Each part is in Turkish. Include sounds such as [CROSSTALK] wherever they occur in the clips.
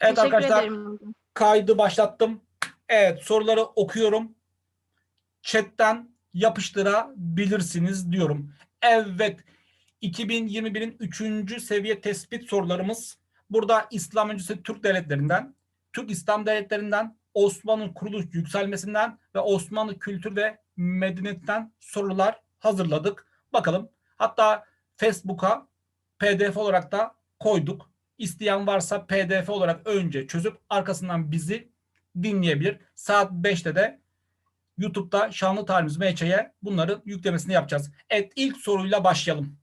Evet Teşekkür arkadaşlar ederim kaydı başlattım. Evet soruları okuyorum. Chatten yapıştırabilirsiniz diyorum. Evet 2021'in 3. seviye tespit sorularımız. Burada İslam öncesi Türk devletlerinden, Türk İslam devletlerinden, Osmanlı kuruluş yükselmesinden ve Osmanlı kültür ve medeniyetten sorular hazırladık. Bakalım. Hatta Facebook'a PDF olarak da koyduk. İsteyen varsa PDF olarak önce çözüp arkasından bizi dinleyebilir. Saat 5'te de YouTube'da Şanlı Tarihimiz MÇ'ye bunları yüklemesini yapacağız. Evet ilk soruyla başlayalım.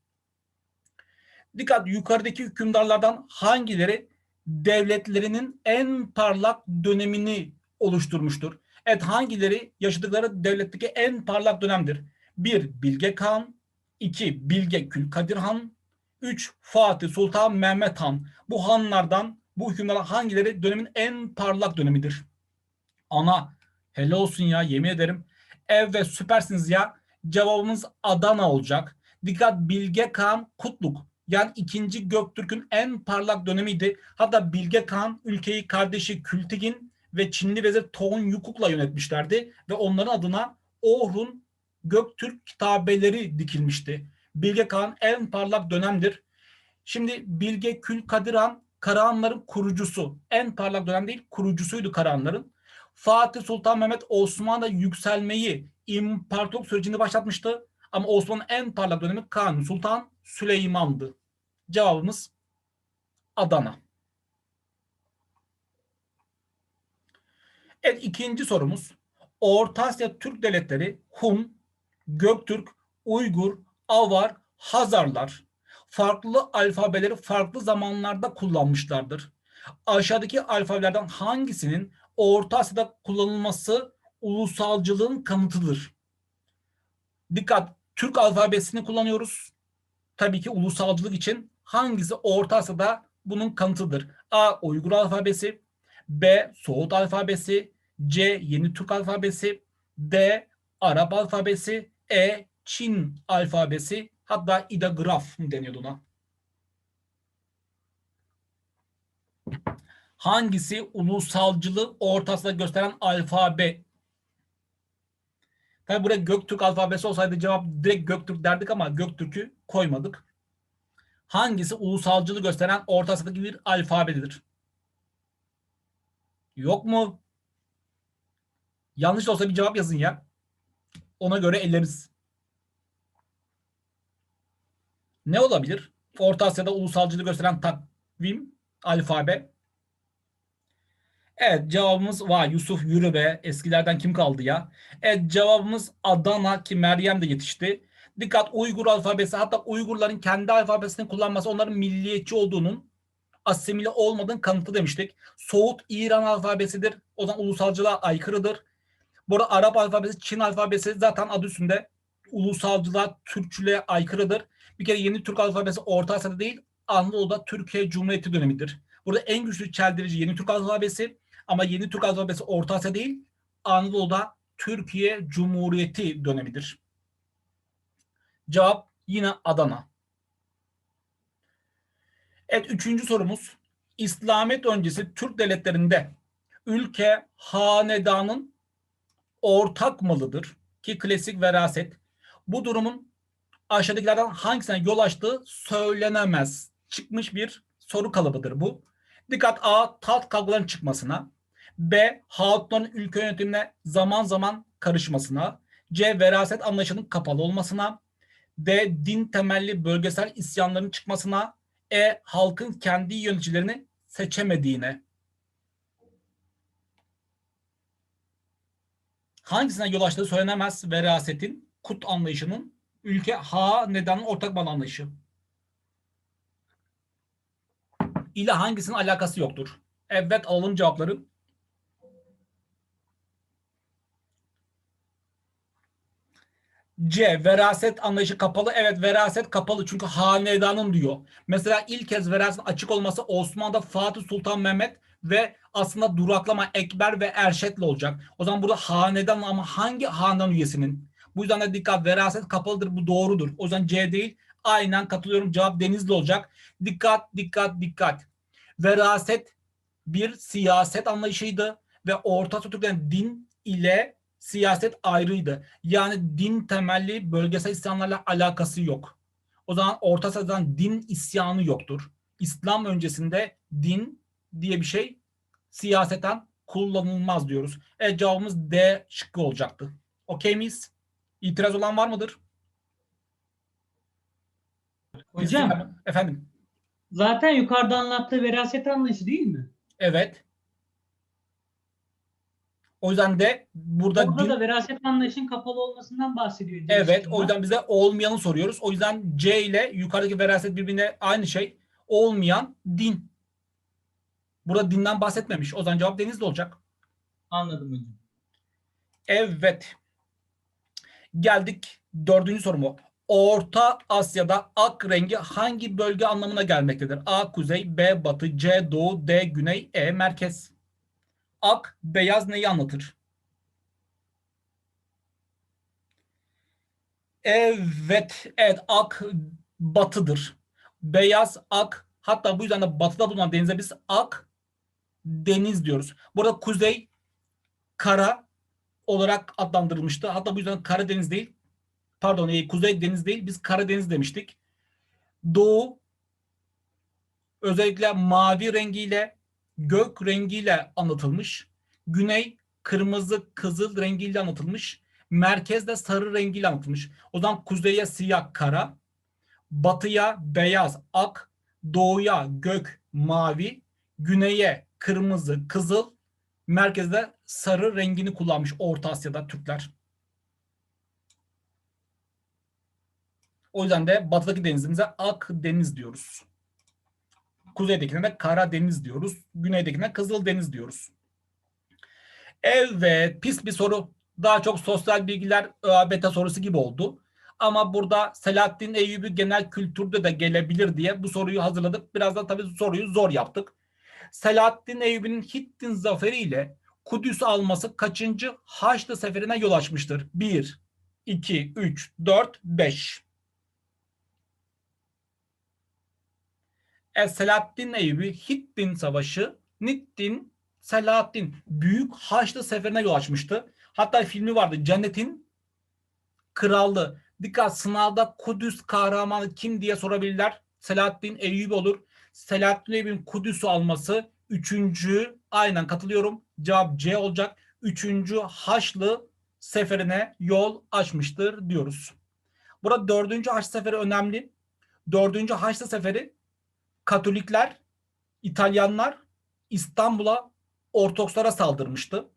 Dikkat yukarıdaki hükümdarlardan hangileri devletlerinin en parlak dönemini oluşturmuştur? Evet hangileri yaşadıkları devletteki en parlak dönemdir? 1. Bilge Kağan 2. Bilge Külkadir Han 3. Fatih Sultan Mehmet Han. Bu hanlardan bu hükümdarlar hangileri dönemin en parlak dönemidir? Ana helal olsun ya yemin ederim. Evet süpersiniz ya. Cevabımız Adana olacak. Dikkat Bilge Kağan Kutluk. Yani ikinci Göktürk'ün en parlak dönemiydi. Hatta Bilge Kağan ülkeyi kardeşi Kültigin ve Çinli vezir Toğun Yukuk'la yönetmişlerdi. Ve onların adına Orhun Göktürk kitabeleri dikilmişti. Bilge Kağan en parlak dönemdir. Şimdi Bilge Kül Kadir Han Karahanların kurucusu. En parlak dönem değil kurucusuydu Karahanların. Fatih Sultan Mehmet Osmanlı yükselmeyi imparatorluk sürecini başlatmıştı. Ama Osmanlı'nın en parlak dönemi Kanuni Sultan Süleyman'dı. Cevabımız Adana. Evet ikinci sorumuz. Orta Asya Türk devletleri Hun, Göktürk, Uygur, Avar, Hazarlar farklı alfabeleri farklı zamanlarda kullanmışlardır. Aşağıdaki alfabelerden hangisinin Orta Asya'da kullanılması ulusalcılığın kanıtıdır? Dikkat! Türk alfabesini kullanıyoruz. Tabii ki ulusalcılık için hangisi Orta Asya'da bunun kanıtıdır? A. Uygur alfabesi B. Soğut alfabesi C. Yeni Türk alfabesi D. Arap alfabesi E. Çin alfabesi hatta ideograf mı deniyordu ona? Hangisi ulusalcılığı ortasında gösteren alfabe? Tabi buraya Göktürk alfabesi olsaydı cevap direkt Göktürk derdik ama Göktürk'ü koymadık. Hangisi ulusalcılığı gösteren ortasındaki bir alfabedir? Yok mu? Yanlış olsa bir cevap yazın ya. Ona göre elleriz. Ne olabilir? Orta Asya'da ulusalcılığı gösteren takvim, alfabe. Evet cevabımız var. Yusuf yürü be. Eskilerden kim kaldı ya? Evet cevabımız Adana ki Meryem de yetişti. Dikkat Uygur alfabesi hatta Uygurların kendi alfabesini kullanması onların milliyetçi olduğunun asimile olmadığının kanıtı demiştik. Soğut İran alfabesidir. O zaman ulusalcılığa aykırıdır. Bu arada Arap alfabesi, Çin alfabesi zaten adı üstünde ulusalcılığa, Türkçülüğe aykırıdır. Bir kere yeni Türk alfabesi Orta Asya'da değil, Anadolu'da Türkiye Cumhuriyeti dönemidir. Burada en güçlü çeldirici yeni Türk alfabesi ama yeni Türk alfabesi Orta Asya değil, Anadolu'da Türkiye Cumhuriyeti dönemidir. Cevap yine Adana. Evet üçüncü sorumuz. İslamiyet öncesi Türk devletlerinde ülke hanedanın ortak malıdır ki klasik veraset. Bu durumun aşağıdakilerden hangisine yol açtığı söylenemez. Çıkmış bir soru kalıbıdır bu. Dikkat A. Taht kavgalarının çıkmasına. B. Hatunların ülke yönetimine zaman zaman karışmasına. C. Veraset anlayışının kapalı olmasına. D. Din temelli bölgesel isyanların çıkmasına. E. Halkın kendi yöneticilerini seçemediğine. Hangisine yol açtığı söylenemez verasetin, kut anlayışının, ülke ha nedanın ortak mal anlayışı. ile hangisinin alakası yoktur? Evet alalım cevapları. C. Veraset anlayışı kapalı. Evet veraset kapalı çünkü hanedanın diyor. Mesela ilk kez verasetin açık olması Osmanlı'da Fatih Sultan Mehmet ve aslında duraklama Ekber ve Erşet'le olacak. O zaman burada hanedan ama hangi hanedan üyesinin? Bu yüzden de dikkat veraset kapalıdır bu doğrudur. O yüzden C değil. Aynen katılıyorum cevap Denizli olacak. Dikkat dikkat dikkat. Veraset bir siyaset anlayışıydı ve Orta Asya Türklerin din ile siyaset ayrıydı. Yani din temelli bölgesel isyanlarla alakası yok. O zaman Orta Asya'dan din isyanı yoktur. İslam öncesinde din diye bir şey siyaseten kullanılmaz diyoruz. Evet cevabımız D şıkkı olacaktı. Okey miyiz? İtiraz olan var mıdır? Hocam Efendim. zaten yukarıda anlattığı veraset anlayışı değil mi? Evet. O yüzden de burada Orada din- da veraset anlayışının kapalı olmasından bahsediyor. Evet o yüzden bize olmayanı soruyoruz. O yüzden C ile yukarıdaki veraset birbirine aynı şey. Olmayan din. Burada dinden bahsetmemiş. O zaman cevap denizli olacak. Anladım hocam. Evet. Geldik dördüncü soruma. Orta Asya'da ak rengi hangi bölge anlamına gelmektedir? A kuzey, B batı, C doğu, D güney, E merkez. Ak beyaz neyi anlatır? Evet, evet ak batıdır. Beyaz ak hatta bu yüzden de batıda bulunan denize biz ak deniz diyoruz. Burada kuzey kara olarak adlandırılmıştı. Hatta bu yüzden Karadeniz değil pardon e, Kuzey Deniz değil biz Karadeniz demiştik. Doğu özellikle mavi rengiyle gök rengiyle anlatılmış. Güney kırmızı kızıl rengiyle anlatılmış. Merkezde sarı rengiyle anlatılmış. O zaman kuzeye siyah kara, batıya beyaz ak, doğuya gök mavi, güneye kırmızı kızıl, merkezde sarı rengini kullanmış Orta Asya'da Türkler. O yüzden de batıdaki denizimize Akdeniz diyoruz. Kuzeydekine de Karadeniz diyoruz. Güneydekine Kızıldeniz diyoruz. Evet pis bir soru. Daha çok sosyal bilgiler ÖABT sorusu gibi oldu. Ama burada Selahattin Eyyubi genel kültürde de gelebilir diye bu soruyu hazırladık. Biraz da tabii soruyu zor yaptık. Selahattin Eyyubi'nin Hittin zaferiyle Kudüs alması kaçıncı Haçlı seferine yol açmıştır? 1, 2, 3, 4, 5. E, Selahaddin Eyyubi Hittin Savaşı Nittin Selahaddin Büyük Haçlı Seferi'ne yol açmıştı. Hatta filmi vardı Cennetin Krallığı. Dikkat sınavda Kudüs kahramanı kim diye sorabilirler. Selahaddin Eyyubi olur. Selahaddin Eyyubi'nin Kudüs'ü alması üçüncü aynen katılıyorum. Cevap C olacak. Üçüncü Haçlı seferine yol açmıştır diyoruz. Burada dördüncü Haçlı seferi önemli. Dördüncü Haçlı seferi Katolikler, İtalyanlar İstanbul'a Ortodokslara saldırmıştı.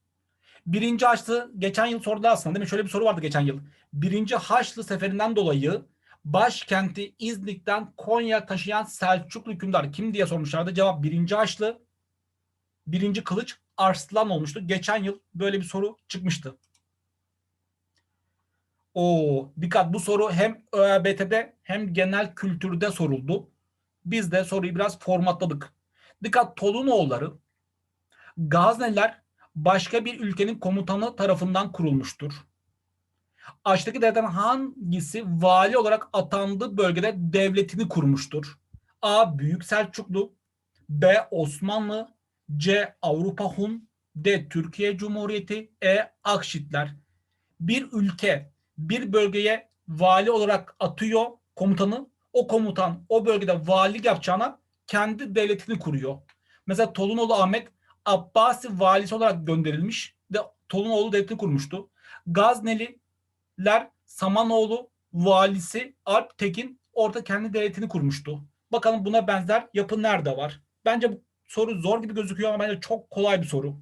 Birinci Haçlı geçen yıl sordular aslında değil mi? Şöyle bir soru vardı geçen yıl. Birinci Haçlı seferinden dolayı başkenti İznik'ten Konya taşıyan Selçuklu hükümdar kim diye sormuşlardı. Cevap birinci Haçlı. Birinci Kılıç Arslan olmuştu. Geçen yıl böyle bir soru çıkmıştı. O dikkat bu soru hem ÖABT'de hem genel kültürde soruldu. Biz de soruyu biraz formatladık. Dikkat Tolunoğulları Gazneliler başka bir ülkenin komutanı tarafından kurulmuştur. Aşağıdaki devletten hangisi vali olarak atandığı bölgede devletini kurmuştur? A. Büyük Selçuklu B. Osmanlı C. Avrupa Hun D. Türkiye Cumhuriyeti E. Akşitler Bir ülke bir bölgeye vali olarak atıyor komutanı. O komutan o bölgede valilik yapacağına kendi devletini kuruyor. Mesela Tolunoğlu Ahmet Abbasi valisi olarak gönderilmiş ve Tolunoğlu devletini kurmuştu. Gazneliler Samanoğlu valisi Alp Tekin orada kendi devletini kurmuştu. Bakalım buna benzer yapı nerede var? Bence bu soru zor gibi gözüküyor ama bence çok kolay bir soru.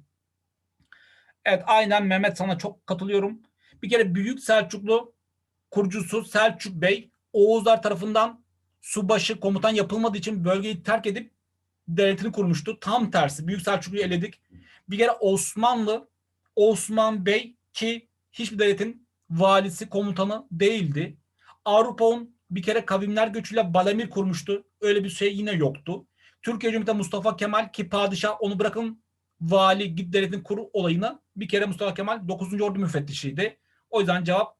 Evet aynen Mehmet sana çok katılıyorum. Bir kere Büyük Selçuklu kurucusu Selçuk Bey Oğuzlar tarafından subaşı komutan yapılmadığı için bölgeyi terk edip devletini kurmuştu. Tam tersi Büyük Selçuklu'yu eledik. Bir kere Osmanlı Osman Bey ki hiçbir devletin valisi komutanı değildi. Avrupa'nın bir kere kavimler göçüyle Balamir kurmuştu. Öyle bir şey yine yoktu. Türkiye Cumhuriyeti Mustafa Kemal ki padişah onu bırakın vali git devletin kuru olayına bir kere Mustafa Kemal 9. Ordu müfettişiydi. O yüzden cevap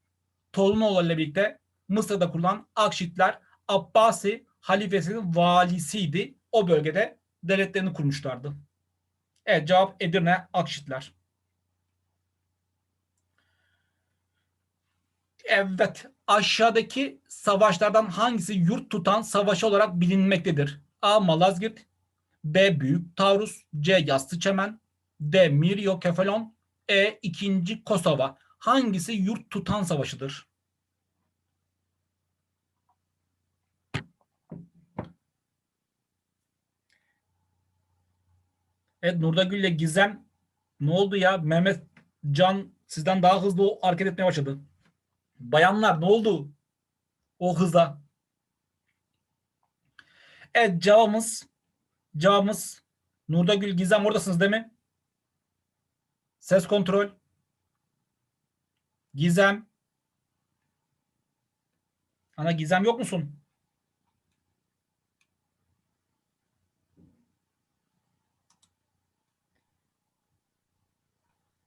Tolunoğlu ile birlikte Mısır'da kurulan Akşitler Abbasi halifesinin valisiydi. O bölgede devletlerini kurmuşlardı. Evet cevap Edirne Akşitler. Evet aşağıdaki savaşlardan hangisi yurt tutan savaş olarak bilinmektedir? A. Malazgirt B. Büyük Taarruz C. Yassı Çemen D. Miryo Kefalon E. İkinci Kosova. Hangisi yurt tutan savaşıdır? Evet Nurda Gül ile Gizem ne oldu ya? Mehmet Can sizden daha hızlı hareket etmeye başladı. Bayanlar ne oldu? O hıza. Evet cevabımız cevabımız Nurda Gül Gizem oradasınız değil mi? Ses kontrol. Gizem. Ana Gizem yok musun?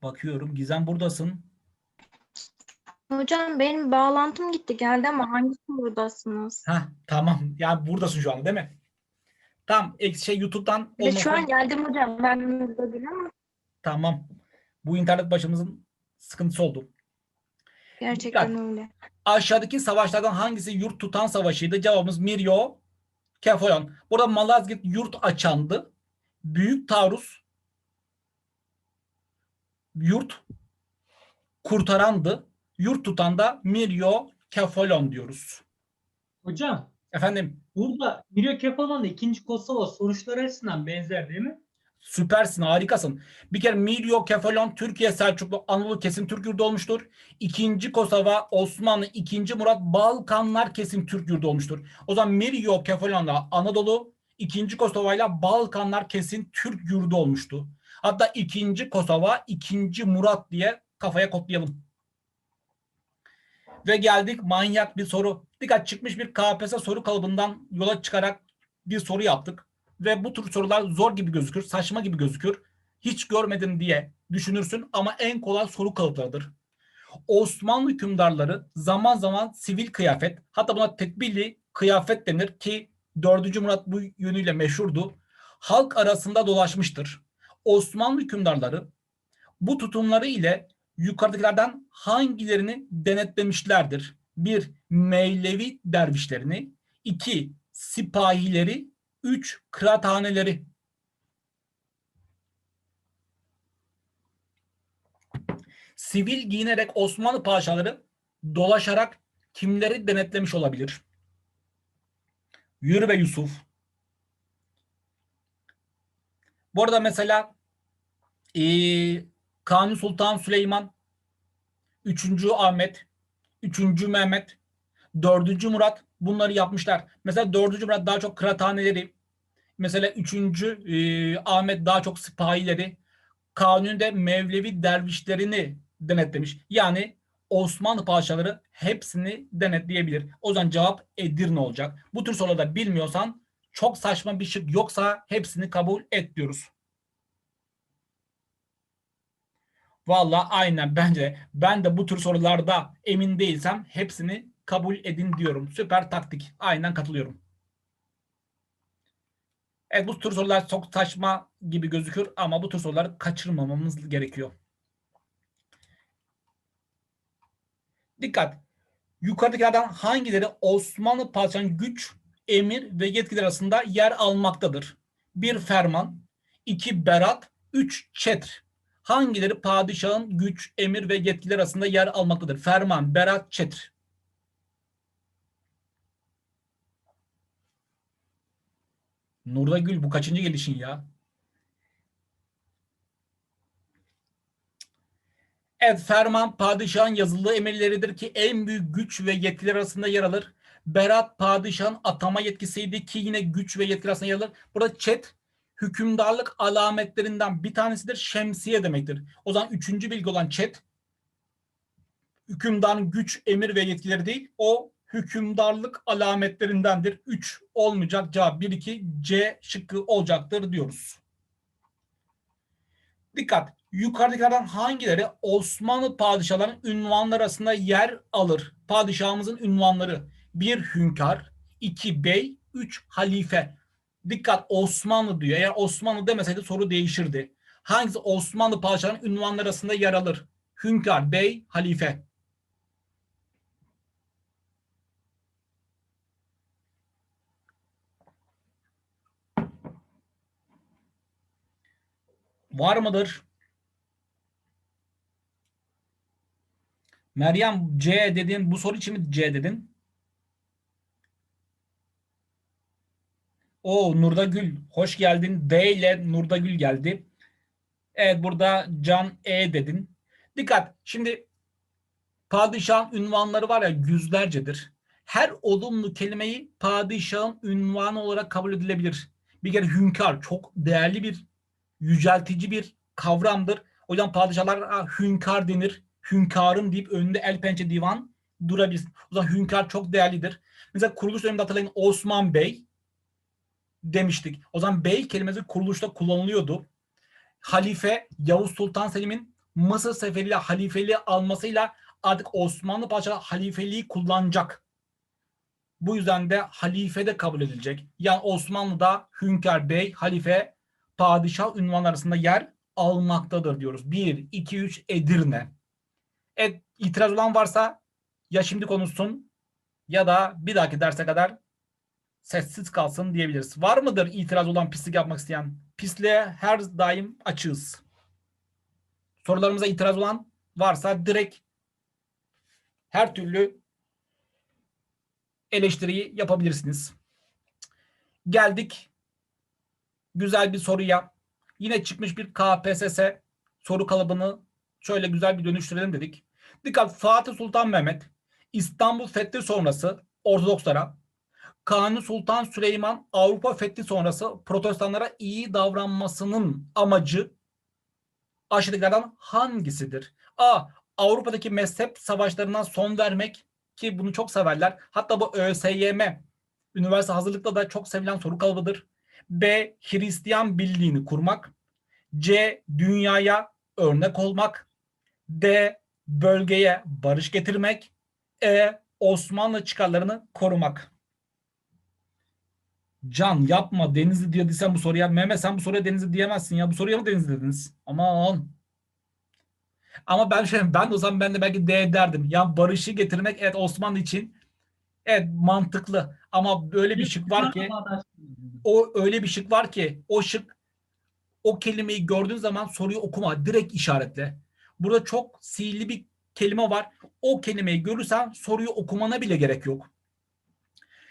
Bakıyorum Gizem buradasın. Hocam benim bağlantım gitti geldi ama hangisi buradasınız? Ha tamam. Yani buradasın şu an değil mi? Tamam. ek- Şey YouTube'dan Ve şu an geldim hocam. Ben burada değil ama Tamam. Bu internet başımızın sıkıntısı oldu. gerçekten öyle. Aşağıdaki savaşlardan hangisi yurt tutan savaşıydı? Cevabımız Miryo, Kefalon. Burada Malazgirt yurt açandı. Büyük taarruz yurt kurtarandı. Yurt tutan da Miryo, Kefalon diyoruz. Hocam Efendim burada Miryokefalon'la ikinci Kosova sonuçları açısından benzer değil mi? Süpersin, harikasın. Bir kere Milyo Kefalon Türkiye Selçuklu Anadolu kesim Türk yurdu olmuştur. İkinci Kosova Osmanlı, ikinci Murat Balkanlar kesim Türk yurdu olmuştur. O zaman Milyo Kefalon'la Anadolu, ikinci Kosova'yla Balkanlar kesin Türk yurdu olmuştu. Hatta ikinci Kosova, ikinci Murat diye kafaya kodlayalım. Ve geldik manyak bir soru. Dikkat çıkmış bir KPSS soru kalıbından yola çıkarak bir soru yaptık ve bu tür sorular zor gibi gözükür, saçma gibi gözükür. Hiç görmedim diye düşünürsün ama en kolay soru kalıplarıdır. Osmanlı hükümdarları zaman zaman sivil kıyafet, hatta buna tekbili kıyafet denir ki 4. Murat bu yönüyle meşhurdu. Halk arasında dolaşmıştır. Osmanlı hükümdarları bu tutumları ile yukarıdakilerden hangilerini denetlemişlerdir? Bir, Mevlevi dervişlerini. iki sipahileri. 3 kıraathaneleri. Sivil giyinerek Osmanlı paşaları dolaşarak kimleri denetlemiş olabilir? Yürü ve Yusuf. Bu arada mesela eee Kanuni Sultan Süleyman, 3. Ahmet, 3. Mehmet, 4. Murat bunları yapmışlar. Mesela 4. Murat daha çok kıraathaneleri, mesela 3. e, Ahmet daha çok sipahileri, Kanuni'de Mevlevi dervişlerini denetlemiş. Yani Osmanlı paşaları hepsini denetleyebilir. O zaman cevap Edirne olacak. Bu tür sorularda bilmiyorsan çok saçma bir şık yoksa hepsini kabul et diyoruz. Valla aynen bence ben de bu tür sorularda emin değilsem hepsini kabul edin diyorum. Süper taktik. Aynen katılıyorum. Evet bu tür sorular çok saçma gibi gözükür ama bu tür soruları kaçırmamamız gerekiyor. Dikkat. Yukarıdakilerden hangileri Osmanlı padişahının güç, emir ve yetkiler arasında yer almaktadır? Bir ferman, iki berat, üç çetr. Hangileri padişahın güç, emir ve yetkiler arasında yer almaktadır? Ferman, berat, çetr. Nurda Gül bu kaçıncı gelişin ya? Evet ferman padişahın yazılı emirleridir ki en büyük güç ve yetkiler arasında yer alır. Berat padişahın atama yetkisiydi ki yine güç ve yetkiler arasında yer alır. Burada çet hükümdarlık alametlerinden bir tanesidir. Şemsiye demektir. O zaman üçüncü bilgi olan çet hükümdarın güç, emir ve yetkileri değil. O hükümdarlık alametlerindendir. 3 olmayacak cevap 1 2 C şıkkı olacaktır diyoruz. Dikkat. Yukarıdakilerden hangileri Osmanlı padişahlarının ünvanları arasında yer alır? Padişahımızın ünvanları. Bir hünkâr, iki bey, üç halife. Dikkat Osmanlı diyor. Eğer Osmanlı demeseydi soru değişirdi. hangisi Osmanlı padişahının ünvanları arasında yer alır? Hünkar, bey, halife. Var mıdır? Meryem C dedin. Bu soru için mi C dedin? O Nurda Gül. Hoş geldin. D ile Nurda Gül geldi. Evet burada Can E dedin. Dikkat. Şimdi padişahın ünvanları var ya yüzlercedir. Her olumlu kelimeyi padişahın ünvanı olarak kabul edilebilir. Bir kere hünkâr çok değerli bir yüceltici bir kavramdır. O yüzden padişahlar "Aa, hünkâr denir. Hünkârım deyip önünde el pençe divan durabilir. O zaman hünkâr çok değerlidir. Mesela kuruluş döneminde hatırlayın Osman Bey demiştik. O zaman bey kelimesi kuruluşta kullanılıyordu. Halife Yavuz Sultan Selim'in Mısır seferiyle halifeliği almasıyla artık Osmanlı padişahı halifeliği kullanacak. Bu yüzden de halife de kabul edilecek. Yani Osmanlı'da hünkâr, bey, halife, padişah ünvan arasında yer almaktadır diyoruz. 1, 2, 3 Edirne. Evet, itiraz olan varsa ya şimdi konuşsun ya da bir dahaki derse kadar sessiz kalsın diyebiliriz. Var mıdır itiraz olan pislik yapmak isteyen? Pisliğe her daim açığız. Sorularımıza itiraz olan varsa direkt her türlü eleştiriyi yapabilirsiniz. Geldik güzel bir soruya. Yine çıkmış bir KPSS soru kalıbını şöyle güzel bir dönüştürelim dedik. Dikkat Fatih Sultan Mehmet İstanbul Fethi sonrası Ortodokslara Kanuni Sultan Süleyman Avrupa Fethi sonrası protestanlara iyi davranmasının amacı aşağıdakilerden hangisidir? A. Avrupa'daki mezhep savaşlarına son vermek ki bunu çok severler. Hatta bu ÖSYM üniversite hazırlıkta da çok sevilen soru kalıbıdır. B. Hristiyan birliğini kurmak. C. Dünyaya örnek olmak. D. Bölgeye barış getirmek. E. Osmanlı çıkarlarını korumak. Can yapma Denizli diyor sen bu soruya. Mehmet sen bu soruya Denizli diyemezsin ya. Bu soruya mı Denizli dediniz? Aman. Ama ben şey, ben de o zaman ben de belki D derdim. Ya barışı getirmek evet Osmanlı için evet mantıklı. Ama böyle bir şık var ki o öyle bir şık var ki o şık o kelimeyi gördüğün zaman soruyu okuma direkt işaretle. Burada çok sihirli bir kelime var. O kelimeyi görürsen soruyu okumana bile gerek yok.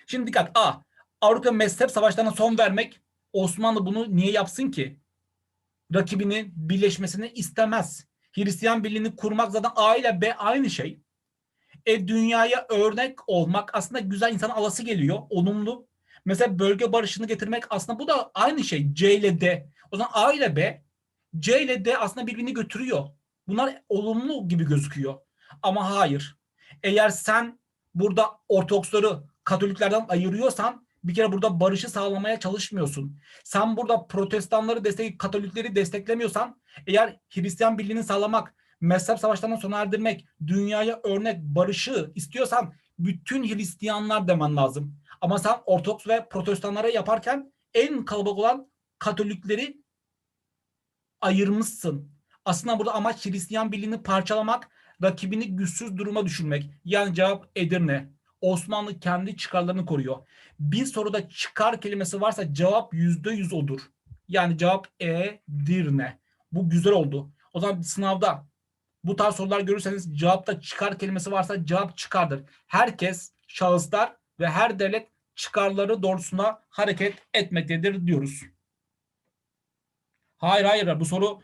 Şimdi dikkat. A. Avrupa mezhep savaşlarına son vermek. Osmanlı bunu niye yapsın ki? Rakibinin birleşmesini istemez. Hristiyan birliğini kurmak zaten A ile B aynı şey. E dünyaya örnek olmak aslında güzel insan alası geliyor. Olumlu. Mesela bölge barışını getirmek aslında bu da aynı şey. C ile D. O zaman A ile B, C ile D aslında birbirini götürüyor. Bunlar olumlu gibi gözüküyor. Ama hayır. Eğer sen burada Ortodoksları Katoliklerden ayırıyorsan bir kere burada barışı sağlamaya çalışmıyorsun. Sen burada protestanları destek, Katolikleri desteklemiyorsan eğer Hristiyan birliğini sağlamak, mezhep savaşlarına sona erdirmek, dünyaya örnek barışı istiyorsan bütün Hristiyanlar demen lazım. Ama sen Ortodoks ve protestanlara yaparken en kalabalık olan Katolikleri ayırmışsın. Aslında burada amaç Hristiyan birliğini parçalamak, rakibini güçsüz duruma düşürmek. Yani cevap Edirne. Osmanlı kendi çıkarlarını koruyor. Bir soruda çıkar kelimesi varsa cevap yüzde yüz odur. Yani cevap Edirne. Bu güzel oldu. O zaman sınavda bu tarz sorular görürseniz cevapta çıkar kelimesi varsa cevap çıkardır. Herkes, şahıslar ve her devlet çıkarları doğrusunda hareket etmektedir diyoruz. Hayır hayır bu soru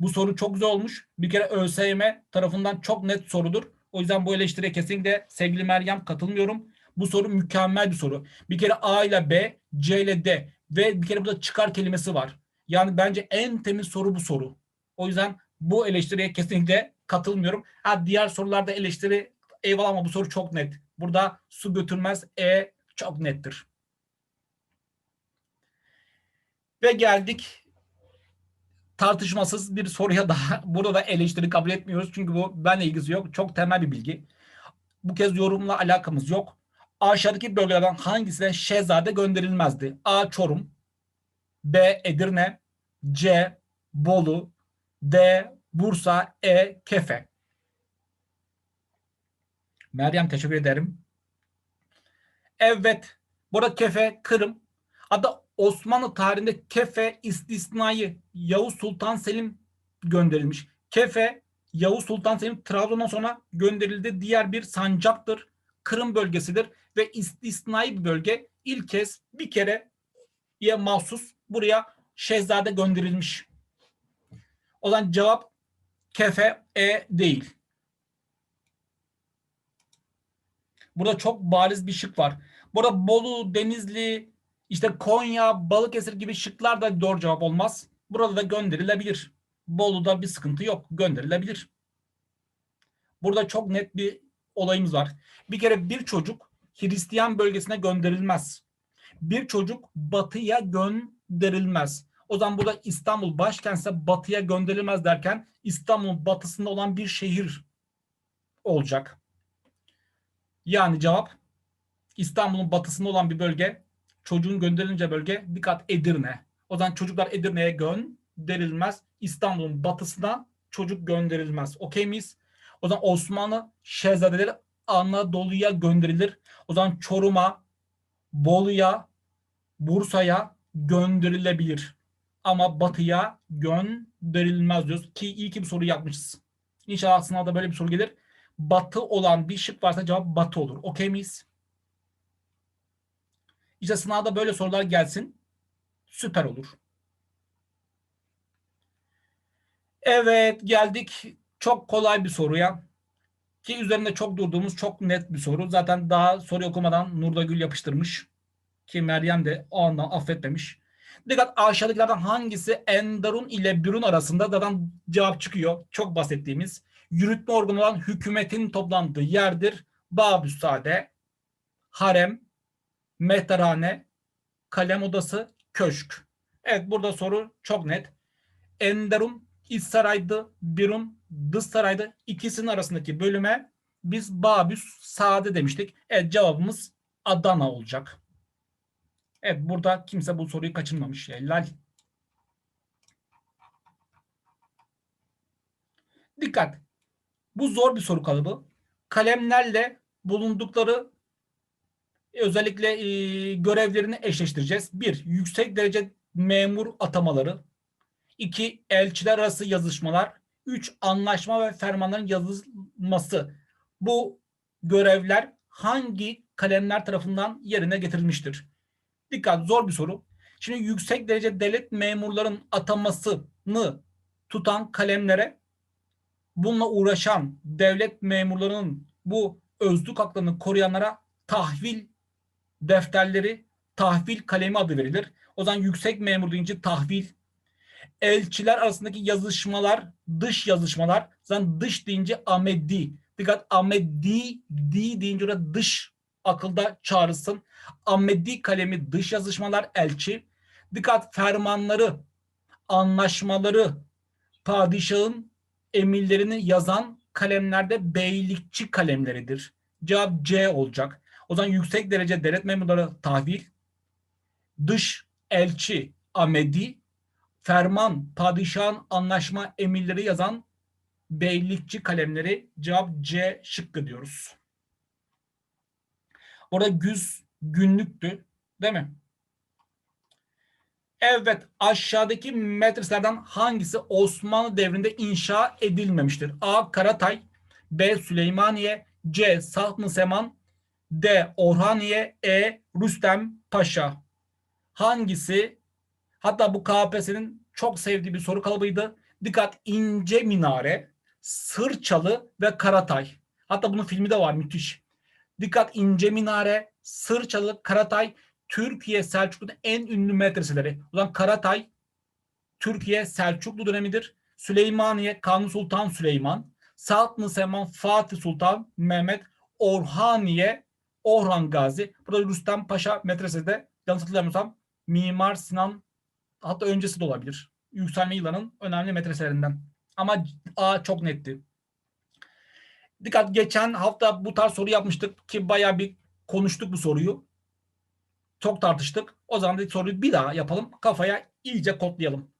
bu soru çok güzel olmuş. Bir kere ÖSYM tarafından çok net sorudur. O yüzden bu eleştiriye kesinlikle sevgili Meryem katılmıyorum. Bu soru mükemmel bir soru. Bir kere A ile B, C ile D ve bir kere burada çıkar kelimesi var. Yani bence en temiz soru bu soru. O yüzden bu eleştiriye kesinlikle katılmıyorum. Ha diğer sorularda eleştiri eyvallah ama bu soru çok net. Burada su götürmez E çok nettir. Ve geldik tartışmasız bir soruya daha. [LAUGHS] Burada da eleştiri kabul etmiyoruz. Çünkü bu benle ilgisi yok. Çok temel bir bilgi. Bu kez yorumla alakamız yok. Aşağıdaki bölgelerden hangisine Şehzade gönderilmezdi? A. Çorum B. Edirne C. Bolu, D. Bursa, E. Kefe. Meryem teşekkür ederim. Evet. Burada Kefe, Kırım. Hatta Osmanlı tarihinde Kefe istisnayı Yavuz Sultan Selim gönderilmiş. Kefe Yavuz Sultan Selim Trabzon'dan sonra gönderildi. Diğer bir sancaktır. Kırım bölgesidir ve istisnai bir bölge. İlk kez bir kere ya mahsus buraya şehzade gönderilmiş. O zaman cevap Kefe E değil. Burada çok bariz bir şık var. Burada Bolu, Denizli, işte Konya, Balıkesir gibi şıklar da doğru cevap olmaz. Burada da gönderilebilir. Bolu'da bir sıkıntı yok. Gönderilebilir. Burada çok net bir olayımız var. Bir kere bir çocuk Hristiyan bölgesine gönderilmez. Bir çocuk batıya gönderilmez. O zaman burada İstanbul başkentse batıya gönderilmez derken İstanbul'un batısında olan bir şehir olacak. Yani cevap İstanbul'un batısında olan bir bölge, çocuğun gönderilince bölge dikkat Edirne. O zaman çocuklar Edirne'ye gönderilmez. İstanbul'un batısına çocuk gönderilmez. Okey miyiz? O zaman Osmanlı şehzadeleri Anadolu'ya gönderilir. O zaman Çorum'a, Bolu'ya, Bursa'ya gönderilebilir. Ama batıya gönderilmez diyoruz. Ki iyi ki bir soru yapmışız. İnşallah sınavda böyle bir soru gelir. Batı olan bir şık varsa cevap batı olur. Okey miyiz? İşte sınavda böyle sorular gelsin. Süper olur. Evet geldik çok kolay bir soruya. Ki üzerinde çok durduğumuz çok net bir soru. Zaten daha soru okumadan Nurda Gül yapıştırmış. Ki Meryem de o andan affetmemiş. Dikkat aşağıdakilerden hangisi Enderun ile Birun arasında zaten cevap çıkıyor. Çok bahsettiğimiz. Yürütme organı olan hükümetin toplandığı yerdir. Babüsade, harem, mehterhane, kalem odası, köşk. Evet burada soru çok net. Enderun iç saraydı, Birun dış saraydı. İkisinin arasındaki bölüme biz Babüs Sade demiştik. Evet cevabımız Adana olacak. Evet burada kimse bu soruyu kaçırmamış. Helal. Dikkat. Bu zor bir soru kalıbı. Kalemlerle bulundukları özellikle e, görevlerini eşleştireceğiz. Bir, yüksek derece memur atamaları. İki, elçiler arası yazışmalar. Üç, anlaşma ve fermanların yazılması. Bu görevler hangi kalemler tarafından yerine getirilmiştir? Dikkat zor bir soru. Şimdi yüksek derece devlet memurların atamasını tutan kalemlere bununla uğraşan devlet memurlarının bu özlük haklarını koruyanlara tahvil defterleri, tahvil kalemi adı verilir. O zaman yüksek memur deyince tahvil, elçiler arasındaki yazışmalar, dış yazışmalar. Zaten dış deyince amedi. Dikkat amedi, di deyince orada dış akılda çağrılsın. Amedi kalemi dış yazışmalar elçi. Dikkat fermanları, anlaşmaları, padişahın emirlerini yazan kalemlerde beylikçi kalemleridir. Cevap C olacak. O zaman yüksek derece devlet memurları tahvil, dış elçi amedi, ferman, padişahın anlaşma emirleri yazan beylikçi kalemleri cevap C şıkkı diyoruz. Orada güz günlüktü değil mi? Evet aşağıdaki metreslerden hangisi Osmanlı devrinde inşa edilmemiştir? A. Karatay B. Süleymaniye C. Sahn-ı Seman D. Orhaniye E. Rüstem Paşa Hangisi? Hatta bu KPSS'nin çok sevdiği bir soru kalıbıydı. Dikkat ince minare, Sırçalı ve Karatay. Hatta bunun filmi de var müthiş. Dikkat ince minare, Sırçalı, Karatay Türkiye Selçuklu'nun en ünlü medreseleri. O Karatay Türkiye Selçuklu dönemidir. Süleymaniye Kanuni Sultan Süleyman, Saltnı Seman Fatih Sultan Mehmet, Orhaniye Orhan Gazi. Burada Rüstem Paşa medresesi de yanlış hatırlamıyorsam Mimar Sinan hatta öncesi de olabilir. Yükselme yılının önemli medreselerinden. Ama A çok netti. Dikkat geçen hafta bu tarz soru yapmıştık ki bayağı bir konuştuk bu soruyu. Çok tartıştık. O zaman da soruyu bir daha yapalım. Kafaya iyice kodlayalım.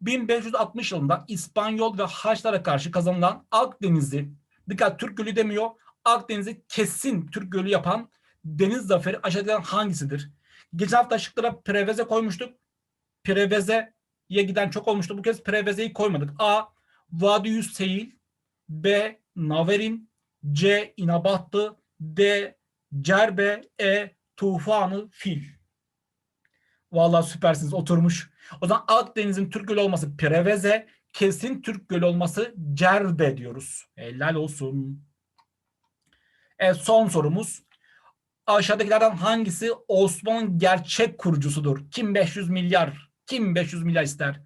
1560 yılında İspanyol ve Haçlara karşı kazanılan Akdeniz'i, dikkat Türk Gölü demiyor, Akdeniz'i kesin Türk Gölü yapan deniz zaferi aşağıdakilerden hangisidir? Geçen hafta şıklara Preveze koymuştuk. Preveze'ye giden çok olmuştu. Bu kez Preveze'yi koymadık. A. Vadiyüz Seyil B. Naverin C. İnabahtı D. Cerbe E. Tufanı Fil Vallahi süpersiniz oturmuş. O zaman Akdeniz'in Türk Gölü olması Preveze, kesin Türk Gölü olması Cerbe diyoruz. Helal olsun. Evet son sorumuz. Aşağıdakilerden hangisi Osman'ın gerçek kurucusudur? Kim 500 milyar? Kim 500 milyar ister?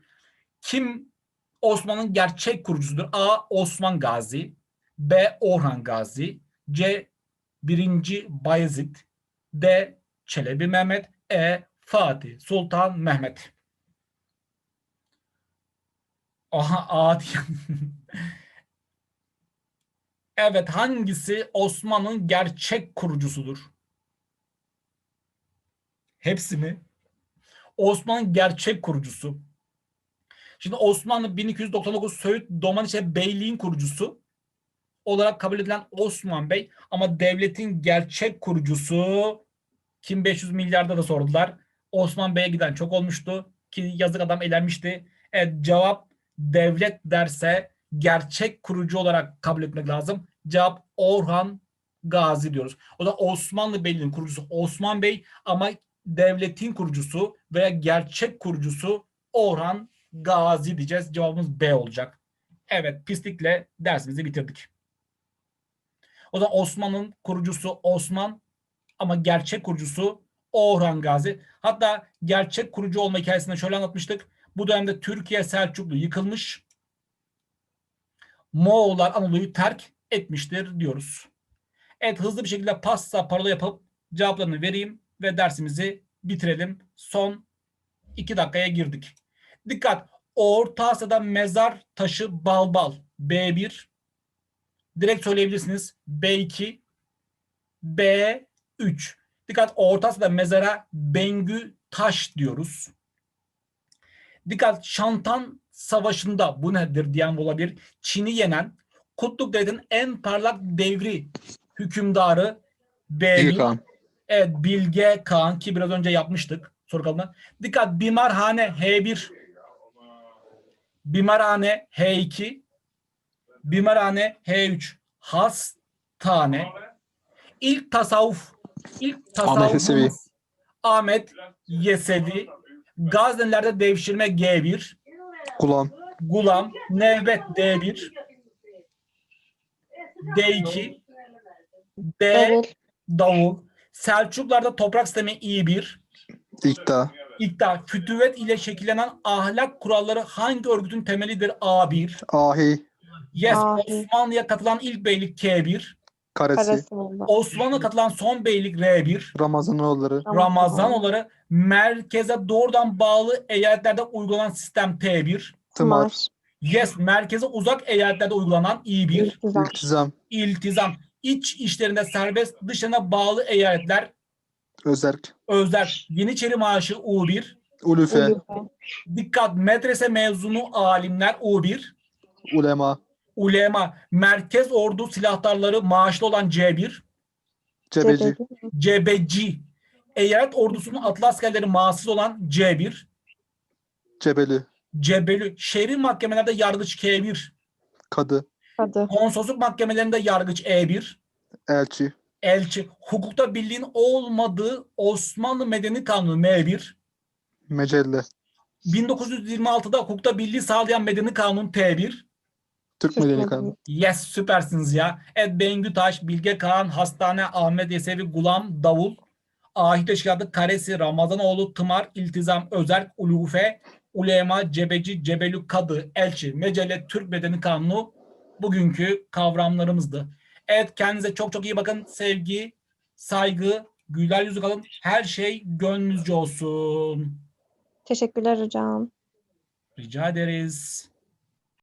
Kim Osman'ın gerçek kurucusudur? A. Osman Gazi B. Orhan Gazi C. 1. Bayezid D. Çelebi Mehmet E. Fatih Sultan Mehmet Aha A diyen. [LAUGHS] Evet hangisi Osman'ın gerçek kurucusudur? Hepsi mi? Osman'ın gerçek kurucusu. Şimdi Osmanlı 1299 Söğüt Domaniçe Beyliğin kurucusu olarak kabul edilen Osman Bey ama devletin gerçek kurucusu kim 500 milyarda da sordular. Osman Bey'e giden çok olmuştu ki yazık adam elenmişti. Evet cevap devlet derse gerçek kurucu olarak kabul etmek lazım. Cevap Orhan Gazi diyoruz. O da Osmanlı Beyliği'nin kurucusu Osman Bey ama devletin kurucusu veya gerçek kurucusu Orhan Gazi diyeceğiz. Cevabımız B olacak. Evet pislikle dersimizi bitirdik. O da Osman'ın kurucusu Osman ama gerçek kurucusu Orhan Gazi. Hatta gerçek kurucu olma hikayesinde şöyle anlatmıştık. Bu dönemde Türkiye Selçuklu yıkılmış. Moğollar Anadolu'yu terk etmiştir diyoruz. Evet hızlı bir şekilde pasta parola yapıp cevaplarını vereyim ve dersimizi bitirelim. Son iki dakikaya girdik. Dikkat! Orta Asya'da mezar taşı balbal B1 direkt söyleyebilirsiniz. B2 B3 Dikkat Orta Asya'da mezara Bengü taş diyoruz. Dikkat Şantan Savaşı'nda bu nedir diyen olabilir. Çin'i yenen Kutluk Devleti'nin en parlak devri hükümdarı B1. Bilge Kağan. Evet Bilge Kağan ki biraz önce yapmıştık soru kalıbına. Dikkat Bimarhane H1 Bimarhane H2 Bimarhane H3 Hastane İlk tasavvuf ilk tasavvuf Yesevi. Ahmet Yesevi Gaznelerde devşirme G1 Gulam. Gulam Nevbet D1 D2 D Davul. Davul Selçuklarda toprak sistemi I1 İkta. İkta, fütüvet ile şekillenen ahlak kuralları hangi örgütün temelidir? A1. Ahi. Yes, Ahi. Osmanlı'ya katılan ilk beylik K1. Karesi. Osmanlı'ya katılan son beylik R1. Ramazanoğulları. Ramazanoğulları merkeze doğrudan bağlı eyaletlerde uygulanan sistem T1. Tımar. Yes, merkeze uzak eyaletlerde uygulanan I1. İltizam. İltizam. İltizam. İç işlerinde serbest, dışına bağlı eyaletler Özerk. Özler. Yeniçeri maaşı U1. Ulufe. Ulufe. Dikkat medrese mezunu alimler U1. Ulema. Ulema, merkez ordu silahtarları maaşlı olan C1, Cebeci. Cebeci. Cebeci, eyalet ordusunun atlı askerleri maaşsız olan C1, Cebeli. Cebeli, şehri mahkemelerde yargıç K1, Kadı. Kadı. konsolosluk mahkemelerinde yargıç E1, Elçi. elçi, hukukta birliğin olmadığı Osmanlı Medeni Kanunu M1, Mecelle. 1926'da hukukta birliği sağlayan Medeni Kanun T1, Türk Medeni. Kanunu. Yes süpersiniz ya. Evet Bengü Taş, Bilge Kağan, Hastane, Ahmet Yesevi, Gulam, Davul, Ahit Teşkilatı, Karesi, Ramazanoğlu, Tımar, İltizam, Özerk, Ulufe, Ulema, Cebeci, Cebelü, Kadı, Elçi, Mecelle, Türk Bedeni Kanunu bugünkü kavramlarımızdı. Evet kendinize çok çok iyi bakın. Sevgi, saygı, güler yüzü kalın. Her şey gönlünüzce olsun. Teşekkürler hocam. Rica ederiz.